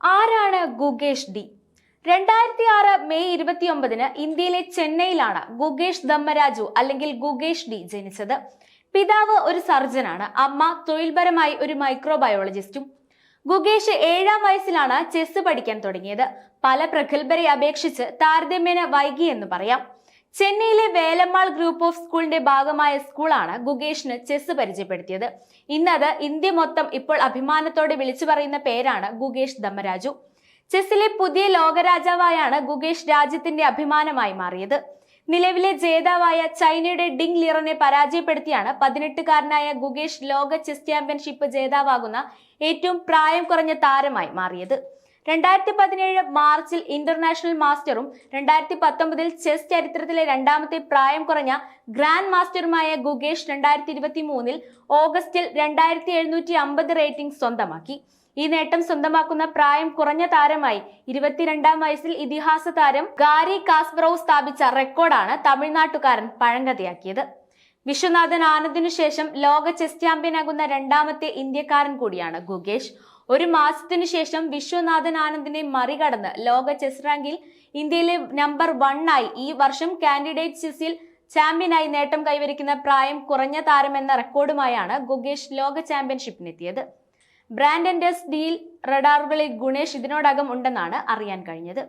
ആരാണ് ഗുഗേഷ് ഡി? രണ്ടായിരത്തി ആറ് മെയ് ഇരുപത്തിയൊമ്പതിന് ഇന്ത്യയിലെ ചെന്നൈയിലാണ് ഗുഗേഷ് ധമ്മരാജു അല്ലെങ്കിൽ ഗുഗേഷ് ഡി ജനിച്ചത്. പിതാവ് ഒരു സർജനാണ് അമ്മ തൊഴിൽപരമായി ഒരു മൈക്രോബയോളജിസ്റ്റും. ഗുഗേഷ് ഏഴാം വയസ്സിലാണ് ചെസ് പഠിക്കാൻ തുടങ്ങിയത്. പല പ്രഗത്ഭരെ അപേക്ഷിച്ച് താരതമ്യേന വൈകിയെന്ന് പറയാം. ചെന്നൈയിലെ വേലമ്മാൾ ഗ്രൂപ്പ് ഓഫ് സ്കൂളിന്റെ ഭാഗമായ സ്കൂളാണ് ഗുഗേഷിന് ചെസ് പരിചയപ്പെടുത്തിയത്. ഇന്നത് ഇന്ത്യ മൊത്തം ഇപ്പോൾ അഭിമാനത്തോടെ വിളിച്ചു പറയുന്ന പേരാണ് ഗുഗേഷ് ധമ്മരാജു. ചെസ്സിലെ പുതിയ ലോകരാജാവായാണ് ഗുഗേഷ് രാജ്യത്തിന്റെ അഭിമാനമായി മാറിയത്. നിലവിലെ ജേതാവായ ചൈനയുടെ ഡിങ് ലിറനെ പരാജയപ്പെടുത്തിയാണ് പതിനെട്ടുകാരനായ ഗുഗേഷ് ലോക ചെസ് ചാമ്പ്യൻഷിപ്പ് ജേതാവാകുന്ന ഏറ്റവും പ്രായം കുറഞ്ഞ താരമായി മാറിയത്. രണ്ടായിരത്തി പതിനേഴ് മാർച്ചിൽ ഇന്റർനാഷണൽ മാസ്റ്ററും രണ്ടായിരത്തി പത്തൊമ്പതിൽ ചെസ് ചരിത്രത്തിലെ രണ്ടാമത്തെ പ്രായം കുറഞ്ഞ ഗ്രാൻഡ് മാസ്റ്ററുമായ ഗുഗേഷ് രണ്ടായിരത്തി ഇരുപത്തി മൂന്നിൽ ഓഗസ്റ്റിൽ രണ്ടായിരത്തി എഴുന്നൂറ്റി അമ്പത് റേറ്റിംഗ് സ്വന്തമാക്കി. ഈ നേട്ടം സ്വന്തമാക്കുന്ന പ്രായം കുറഞ്ഞ താരമായി ഇരുപത്തിരണ്ടാം വയസ്സിൽ ഇതിഹാസ താരം ഗാരി കാസ്പറോവ് സ്ഥാപിച്ച റെക്കോർഡാണ് തമിഴ്നാട്ടുകാരൻ പഴങ്കഥയാക്കിയത്. വിശ്വനാഥൻ ആനന്ദിനു ശേഷം ലോക ചെസ് ചാമ്പ്യനാകുന്ന രണ്ടാമത്തെ ഇന്ത്യക്കാരൻ കൂടിയാണ് ഗുഗേഷ് ഒരു മാസത്തിനു ശേഷം വിശ്വനാഥൻ ആനന്ദിനെ മറികടന്ന് ലോക ചെസ് റാങ്കിൽ ഇന്ത്യയിലെ നമ്പർ വണ്ണായി ഈ വർഷം കാൻഡിഡേറ്റ് ചെസ്സിൽ ചാമ്പ്യനായി നേട്ടം കൈവരിക്കുന്ന പ്രായം കുറഞ്ഞ താരമെന്ന റെക്കോർഡുമായാണ് ഗുഗേഷ് ലോക ചാമ്പ്യൻഷിപ്പിനെത്തിയത്. ബ്രാൻഡന്റെ ഡീൽ റഡാറുകളിൽ ഗുണേഷ് ഇതിനോടകം ഉണ്ടെന്നാണ് അറിയാൻ കഴിഞ്ഞത്.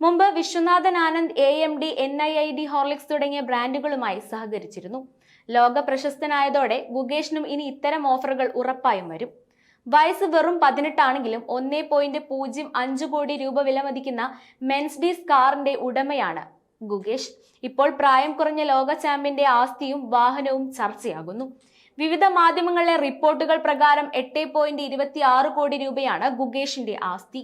മുമ്പ് Viswanathan Anand A M D N I I D Horlicks തുടങ്ങിയ ബ്രാൻഡുകളുമായി സഹകരിച്ചിരുന്നു. ലോക പ്രശസ്തനായതോടെ ഗുഗേഷിനും ഇനി ഇത്തരം ഓഫറുകൾ ഉറപ്പായും വരും. വയസ്സ് വെറും പതിനെട്ടാണെങ്കിലും ഒന്നേ പോയിന്റ് പൂജ്യം അഞ്ച് കോടി രൂപ വിലമതിക്കുന്ന മെൻസ്ഡീസ് കാറിന്റെ ഉടമയാണ് ഗുഗേഷ് ഇപ്പോൾ പ്രായം കുറഞ്ഞ ലോക ചാമ്പ്യന്റെ ആസ്തിയും വാഹനവും ചർച്ചയാകുന്നു. വിവിധ മാധ്യമങ്ങളിലെ റിപ്പോർട്ടുകൾ പ്രകാരം എട്ട് പോയിന്റ് ഇരുപത്തി ആറ് കോടി രൂപയാണ് ഗുഗേഷിന്റെ ആസ്തി.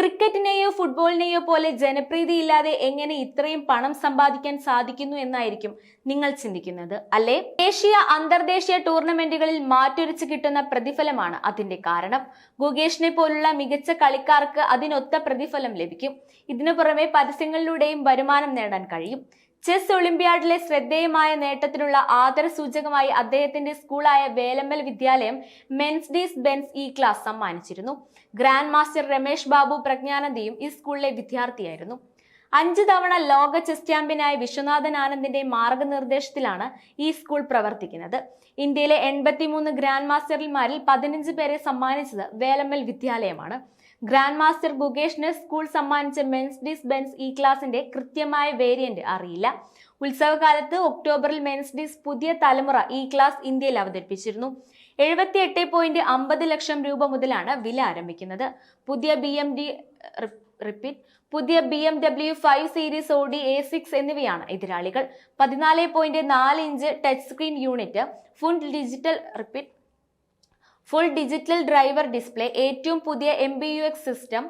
ക്രിക്കറ്റിനെയോ ഫുട്ബോളിനെയോ പോലെ ജനപ്രീതി ഇല്ലാതെ എങ്ങനെ ഇത്രയും പണം സമ്പാദിക്കാൻ സാധിക്കുന്നു എന്നായിരിക്കും നിങ്ങൾ ചിന്തിക്കുന്നത്? അല്ലേ? ദേശീയ അന്തർദേശീയ ടൂർണമെന്റുകളിൽ മാറ്റുരച്ച് കിട്ടുന്ന പ്രതിഫലമാണ് അതിന്റെ കാരണം. ഗുഗേഷിനെ പോലുള്ള മികച്ച കളിക്കാർക്ക് അതിനൊത്ത പ്രതിഫലം ലഭിക്കും. ഇതിനു പുറമെ പരസ്യങ്ങളിലൂടെയും വരുമാനം നേടാൻ കഴിയും. ചെസ് ഒളിമ്പ്യാഡിലെ ശ്രദ്ധേയമായ നേട്ടത്തിനുള്ള ആദര സൂചകമായി അദ്ദേഹത്തിന്റെ സ്കൂളായ Velammal Vidyalayam Mercedes Benz E class സമ്മാനിച്ചിരുന്നു. Grand master Ramesh Babu പ്രജ്ഞാനന്ദയും ഈ സ്കൂളിലെ വിദ്യാർത്ഥിയായിരുന്നു. അഞ്ച് തവണ ലോക ചെസ് ചാമ്പ്യനായ വിശ്വനാഥൻ ആനന്ദിന്റെ മാർഗനിർദ്ദേശത്തിലാണ് ഈ സ്കൂൾ പ്രവർത്തിക്കുന്നത്. ഇന്ത്യയിലെ എൺപത്തിമൂന്ന് ഗ്രാൻഡ് മാസ്റ്റർമാരിൽ പതിനഞ്ച് പേരെ സമ്മാനിച്ചത് വേലമ്മൽ വിദ്യാലയമാണ്. ഗ്രാൻഡ് മാസ്റ്റർ ബുഗേഷിന് സ്കൂൾ സമ്മാനിച്ച മെൻസ്ഡിസ് ബെൻസ് ഇ ക്ലാസിന്റെ കൃത്യമായ വേരിയന്റ് അറിയില്ല. ഉത്സവകാലത്ത് ഒക്ടോബറിൽ മെൻസ്ഡിസ് പുതിയ തലമുറ ഇ ക്ലാസ് ഇന്ത്യയിൽ അവതരിപ്പിച്ചിരുന്നു. എഴുപത്തി എട്ട് പോയിന്റ് അമ്പത് ലക്ഷം രൂപ മുതലാണ് വില ആരംഭിക്കുന്നത്. പുതിയ ബി എം ഡി റിപ്പീറ്റ് പുതിയ B M W five series Audi A six എന്നിവയാണ് എതിരാളികൾ. പതിനാല് പോയിന്റ് നാല് inch touch screen unit full digital repeat full digital driver display ഏറ്റവും പുതിയ എം സിസ്റ്റം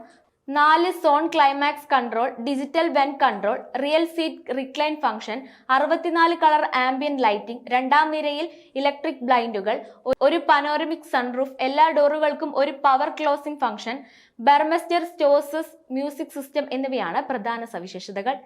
നാല് zone climate control digital vent control rear seat recline function അറുപത്തിനാല് colour ambient lighting രണ്ടാം നിരയിൽ ഇലക്ട്രിക് ബ്ലൈൻഡുകൾ ഒരു പനോറമിക് സൺറൂഫ് എല്ലാ ഡോറുകൾക്കും ഒരു പവർ ക്ലോസിംഗ് ഫംഗ്ഷൻ ബെർമസ്റ്റർ സ്റ്റോസസ് മ്യൂസിക് സിസ്റ്റം എന്നിവയാണ് പ്രധാന സവിശേഷതകൾ.